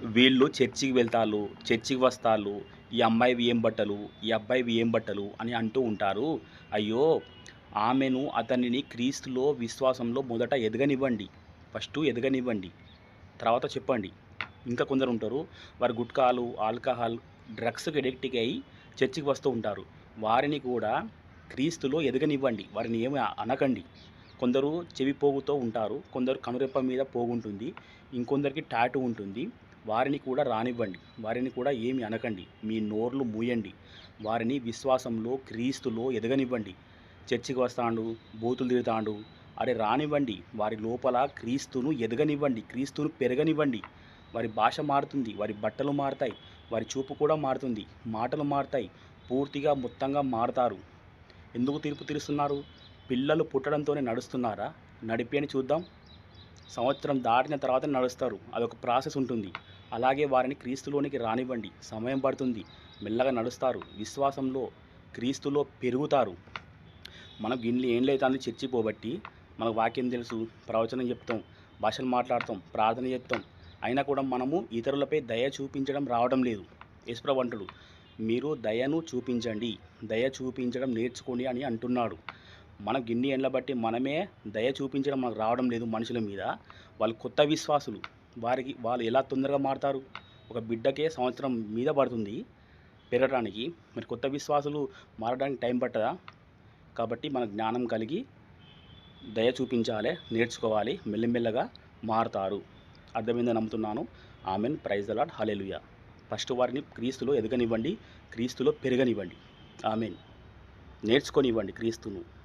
వీళ్ళు చర్చికి వెళ్తారు చర్చికి వస్తారు ఈ అమ్మాయివి ఏం బట్టలు ఈ అబ్బాయివి ఏం బట్టలు అని అంటూ ఉంటారు. అయ్యో ఆమెను అతనిని క్రీస్తులో విశ్వాసంలో మొదట ఎదగనివ్వండి. ఫస్ట్ ఎదగనివ్వండి. తర్వాత చెప్పండి. ఇంకా కొందరు ఉంటారు. వారు గుట్కాలు ఆల్కహాల్ డ్రగ్స్కి ఎడిక్ట్ అయ్యి చర్చికి వస్తూ ఉంటారు. వారిని కూడా క్రీస్తులో ఎదగనివ్వండి. వారిని ఏమి అనకండి. కొందరు చెవి పోగుతో ఉంటారు. కొందరు కనురెప్ప మీద పోగుంటుంది. ఇంకొందరికి టాటూ ఉంటుంది. వారిని కూడా రానివ్వండి. వారిని కూడా ఏమి అనకండి. మీ నోర్లు మూయండి. వారిని విశ్వాసంలో క్రీస్తులో ఎదగనివ్వండి. చర్చికి వస్తాడు బూతులు తిడతాడు అరే రానివ్వండి. వారి లోపల క్రీస్తును ఎదగనివ్వండి. క్రీస్తును పెరగనివ్వండి. వారి భాష మారుతుంది. వారి బట్టలు మారుతాయి. వారి చూపు కూడా మారుతుంది. మాటలు మారుతాయి. పూర్తిగా మొత్తంగా మారుతారు. ఎందుకు తీర్పు తీరుస్తున్నారు? పిల్లలు పుట్టడంతోనే నడుస్తున్నారా? నడిపి అని చూద్దాం. సంవత్సరం దాటిన తర్వాత నడుస్తారు. అదొక ప్రాసెస్ ఉంటుంది. అలాగే వారిని క్రీస్తులోనికి రానివ్వండి. సమయం పడుతుంది. మెల్లగా నడుస్తారు. విశ్వాసంలో క్రీస్తులో పెరుగుతారు. మనం గిన్నెలు ఏం లేదని చర్చి పోబట్టి మనకు వాక్యం తెలుసు. ప్రవచనం చెప్తాం. భాషలు మాట్లాడతాం. ప్రార్థన చెప్తాం అయినా కూడా మనము ఇతరులపై దయ చూపించడం రావడం లేదు. యేసుప్రభు మీరు దయను చూపించండి. దయ చూపించడం నేర్చుకోండి అని అంటున్నాడు. మన గిన్ని ఎండ్ల బట్టి మనమే దయ చూపించడం మనకు రావడం లేదు మనుషుల మీద. వాళ్ళు కొత్త విశ్వాసులు. వారికి వాళ్ళు ఎలా తొందరగా మారుతారు? ఒక బిడ్డకే సంవత్సరం మీద పడుతుంది పెరగడానికి మరి కొత్త విశ్వాసులు మారడానికి టైం పట్టదా? కాబట్టి మన జ్ఞానం కలిగి దయ చూపించాలి నేర్చుకోవాలి మెల్లమెల్లగా మారుతారు. అర్థమైందని నమ్ముతున్నాను? Amen. Praise a lot hallelujah first వారిని క్రీస్తులో ఎదగనివ్వండి క్రీస్తులో పెరగనివ్వండి. ఆమెన్. నేర్చుకొనివ్వండి క్రీస్తును.